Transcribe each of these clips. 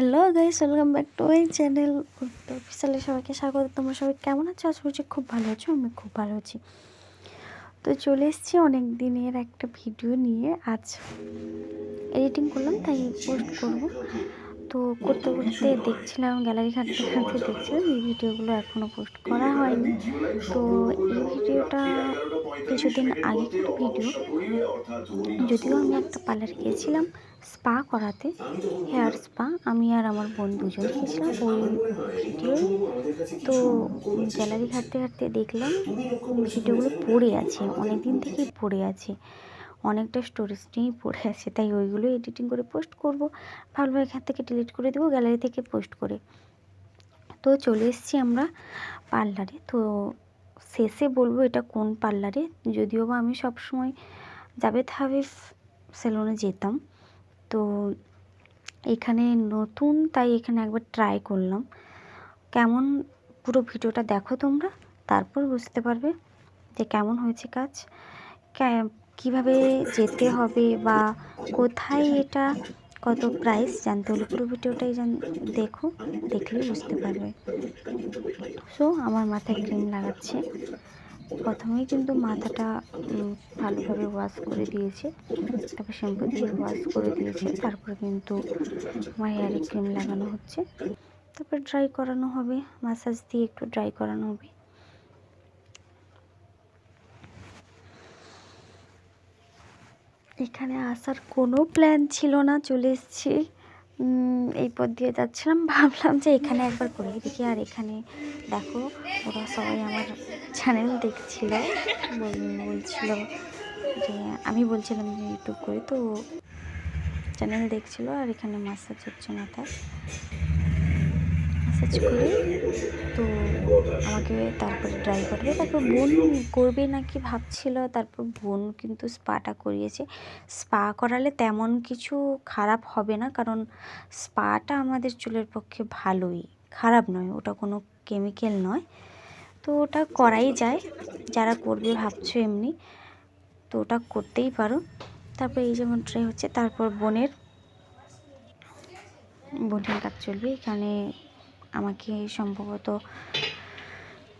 Hello guys welcome back to my channel অফিসিয়ালে সবাইকে স্বাগত। তোমরা সবাই কেমন আছো? আশা করছি খুব ভালো আছো আমি খুব ভালো আছি। তো চলে এসেছি অনেক দিনের একটা ভিডিও নিয়ে। আজ এডিটিং করলাম, তাই পোস্ট করব। তো করতে করতে দেখছিলাম গ্যালারি ঘাটতে ঘাটতে দেখছিলাম, এই ভিডিওগুলো এখনও পোস্ট করা হয়নি। তো এই ভিডিওটা কিছুদিন আগেকার ভিডিও যদিও আমি একটা পার্লার গিয়েছিলাম স্পা করাতে হেয়ার স্পা আমি আর আমার বোন দুজন গিয়েছিলাম ওই ভিডিও তো গ্যালারি ঘাটতে ঘাটতে দেখলাম ভিডিওগুলো পড়ে আছে অনেক দিন থেকেই পড়ে আছে। অনেকটা স্টোরেজ নিয়েই পড়ে আছে তাই ওইগুলো এডিটিং করে পোস্ট করব। ভালোভাবে এখান থেকে ডিলিট করে দেবো গ্যালারি থেকে পোস্ট করে। তো চলে এসেছি আমরা পার্লারে। তো শেষে বলব এটা কোন পার্লারে? যদিও বা আমি সবসময় জাবেদ হাবিব সেলুনে যেতাম। তো এখানে নতুন, তাই এখানে একবার ট্রাই করলাম। কেমন পুরো ভিডিওটা দেখো তোমরা, তারপর বুঝতে পারবে যে কেমন হয়েছে কাজ। কীভাবে যেতে হবে বা কোথায় এটা কত প্রাইস জানতে হলে? পুরো ভিডিওটাই জান, দেখো, দেখলেই বুঝতে পারবে। সো আমার মাথায় ক্রিম লাগাচ্ছে। প্রথমেই কিন্তু মাথাটা ভালোভাবে ওয়াশ করে দিয়েছে। তারপর শ্যাম্পু দিয়ে ওয়াশ করে দিয়েছে। তারপরে কিন্তু আমার হেয়ারে ক্রিম লাগানো হচ্ছে। তারপর ড্রাই করানো হবে। মাসাজ দিয়ে একটু ড্রাই করানো হবে। এখানে আসার কোনো প্ল্যান ছিল না, চলে এসেছি। এই পথ দিয়ে যাচ্ছিলাম। ভাবলাম যে এখানে একবার করে দেখি। আর এখানে দেখো, ওরা সবাই আমার চ্যানেল দেখছিল। বলছিল যে, আমি বলছিলাম যে ইউটিউব করি। তো চ্যানেল দেখছিল আর এখানে মাসাজ হচ্ছে মাথায়। মাসাজ করে, তো আমাকে তারপরে ড্রাই করবে তারপর বোন করবে নাকি ভাবছিল, তারপর বোন কিন্তু স্পাটা করিয়েছে। স্পা করালে তেমন কিছু খারাপ হবে না, কারণ স্পাটা আমাদের চুলের পক্ষে ভালোই। খারাপ নয়, ওটা কোনো কেমিক্যাল নয়। তো ওটা করাই যায়, যারা করবে ভাবছ এমনি, তো ওটা করতেই পারো। তারপর এই যেমন ট্রাই হচ্ছে, তারপর বোনের বোনের কাজ চলবে, এখানে আমাকে সম্ভবত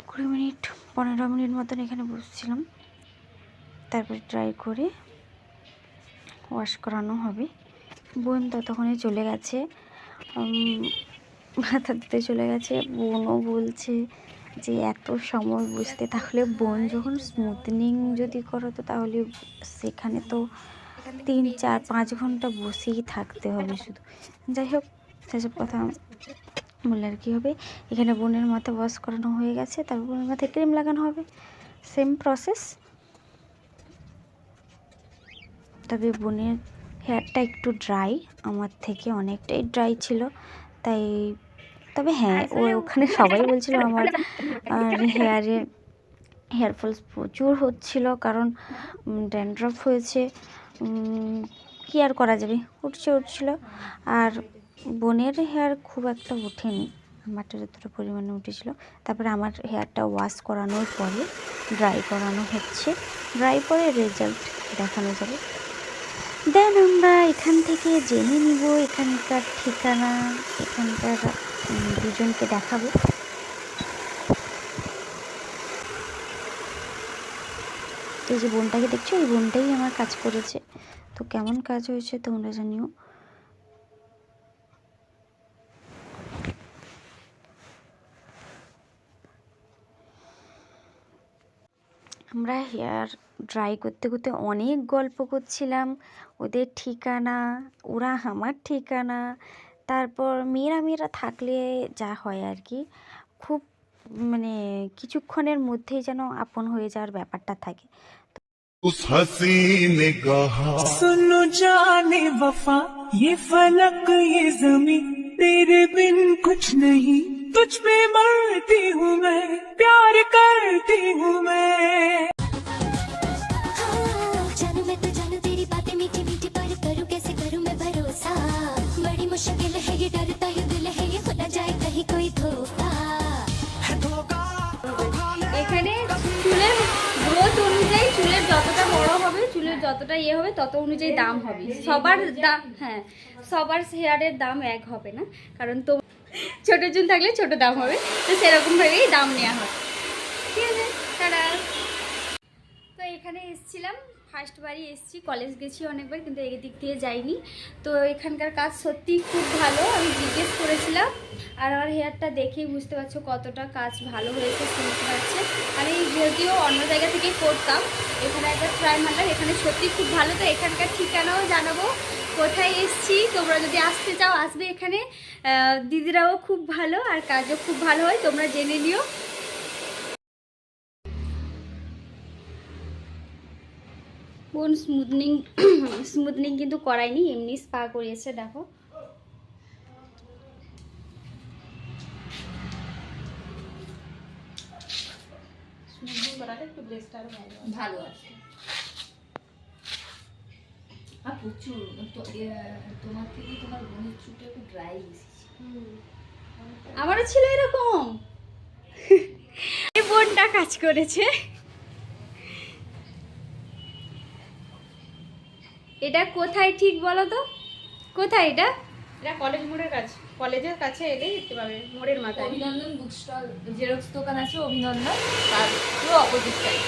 কুড়ি মিনিট, পনেরো মিনিট মতন এখানে বসছিলাম। তারপরে ট্রাই করে ওয়াশ করানো হবে। বোন ততক্ষণে চলে গেছে। মাথা দিতে চলে গেছে। বোনও বলছে যে, এত সময় বসতে। তাহলে বোন যখন স্মুথনিং যদি করো তো তাহলে সেখানে তো তিন, চার, পাঁচ ঘণ্টা বসেই থাকতে হবে শুধু। যাই হোক, সেসব কথা বললে আর কী হবে? এখানে বোনের মাথা ওয়াশ করানো হয়ে গেছে তারপর বোনের মাথায় ক্রিম লাগানো হবে। সেম প্রসেস তবে বোনের হেয়ারটা একটু ড্রাই আমার থেকে অনেকটাই ড্রাই ছিল। তাই তবে হ্যাঁ ও ওখানে সবাই বলছিল আমার হেয়ারে হেয়ার ফলস প্রচুর হচ্ছিল কারণ ড্যান্ড্রফ হয়েছে। কী আর করা যাবে? উঠছে উঠছিল। আর বোনের হেয়ার খুব একটা ওঠেনি। আমারটা যতটা পরিমাণে উঠেছিল। তারপরে আমার হেয়ারটা ওয়াশ করানোর পরে ড্রাই করানো হচ্ছে। ড্রাই পরে রেজাল্ট দেখানো যাবে। দেন আমরা এখান থেকে জেনে নিব এখানকার ঠিকানা, এখানকার দুজনকে দেখাবো। এই যে বোনটাকে দেখছ? এই বোনটাই আমার কাজ করেছে। তো কেমন কাজ হয়েছে তোমরা জানিও। আমরা হেয়ার ড্রাই করতে করতে অনেক গল্প করছিলাম ওদের ঠিকানা ওরা আমার ঠিকানা তারপর মেয়েরা মেয়েরা থাকলে যা হয় আর কি খুব মানে কিছুক্ষণের মধ্যেই যেন আপন হয়ে যাওয়ার ব্যাপারটা থাকে उस हसी निगाह सुनो जाने वफा ये फलक ये जमी तेरे बिन कुछ नहीं तुझ पे मरती हूँ मैं प्यार करती हूँ मैं जानू मैं तो जानू तेरी बातें मीठी मीठी पर करूँ कैसे करूँ मैं भरोसा बड़ी मुश्किल है ये डरता ये दिल है ये हो ना जाए कहीं कोई धोखा এখানে চুলের গ্রোথ অনুযায়ী চুলের যতটা বড় হবে চুলের যতটা ইয়ে হবে তত অনুযায়ী দাম হবে সবার দাম হ্যাঁ সবার হেয়ারের দাম এক হবে না কারণ তো ছোটো চুল থাকলে ছোট দাম হবে, তো সেরকমভাবেই দাম নেওয়া হয়। ঠিক আছে তারা তো এখানে এসেছিলাম ফার্স্ট বারই এসেছি কলেজ গেছি অনেকবার, কিন্তু এই দিক দিয়ে যাইনি। তো এখানকার কাজ সত্যিই খুব ভালো, আমি জিজ্ঞেস করেছিলাম, আর আমার হেয়ারটা দেখেই বুঝতে পারছ কতটা কাজ ভালো হয়েছে, শুনতে পাচ্ছে। আমি যদিও অন্য জায়গা থেকে করতাম, এখানে একবার ট্রাই মারলাম, এখানে সত্যি খুব ভালো, তো এখানকার ঠিকানাও জানাব কোথায় এসছি? তোমরা যদি আসতে চাও আসবে এখানে। দিদিরাও খুব ভালো আর কাজও খুব ভালো হয় তোমরা জেনে নিও। কোন স্মুথনিং স্মুথনিং কিন্তু করায়নি এমনি স্পা করিয়েছে দেখো। ভালো আছে। আর প্রচুর তো- তোমার থেকে তোমার বোনের চুলটা একটু ড্রাই এসেছে আমারও ছিল এরকম। এই বোনটা কাজ করেছে। এটা কোথায় ঠিক বলো তো? কোথায় এটা? এটা কলেজ মোড়ের কাছে কলেজের কাছে এলেই দেখতে পাবে মোড়ের মাথায়। অভিনন্দন বুক স্টল জেরক্স দোকান আছে অভিনন্দন। তার পুরো অপোজিট সাইড